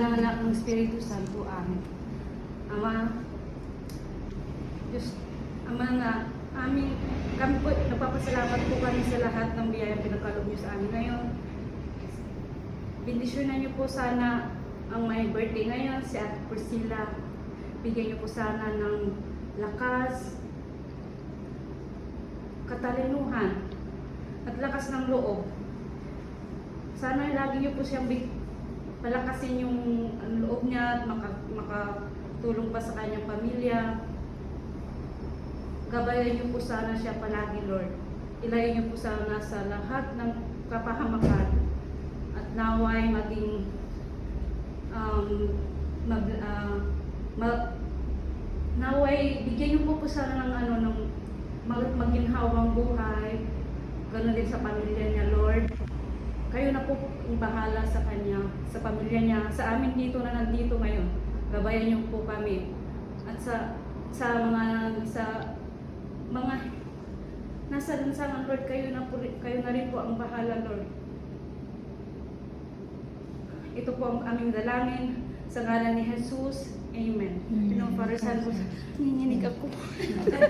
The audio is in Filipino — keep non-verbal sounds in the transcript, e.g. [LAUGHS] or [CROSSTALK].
ng anak ng Espiritu Santo. Amen. Ama, Diyos, Ama na, amin, kami po, nagpapasalamat po kami sa lahat ng biyayang pinagkaloob niyo sa amin ngayon. Bendisyonan niyo po sana ang may birthday ngayon, si Ate Priscilla. Bigyan niyo po sana ng lakas, katalinuhan, at lakas ng loob. Sana lagi niyo po siyang big, palakasin yung loob niya at maka, makatulong pa sa kanyang pamilya. Gabayan niyo po sana siya palagi, Lord. Ilayo niyo po sana sa lahat ng kapahamakan at naway maging um, mag, ah, ma- naway bigyan niyo po po sana ng ano ng mag, maginhawang buhay ganun din sa pamilya niya Lord kayo na po ang bahala sa kanya sa pamilya niya sa amin dito na nandito ngayon gabayan niyo po kami at sa sa mga sa mga nasa lansangan Lord kayo na po, kayo na rin po ang bahala Lord ito po ang aming dalangin sa ngalan ni Jesus. Amen. Son, Holy- nanginginig ako. [LAUGHS]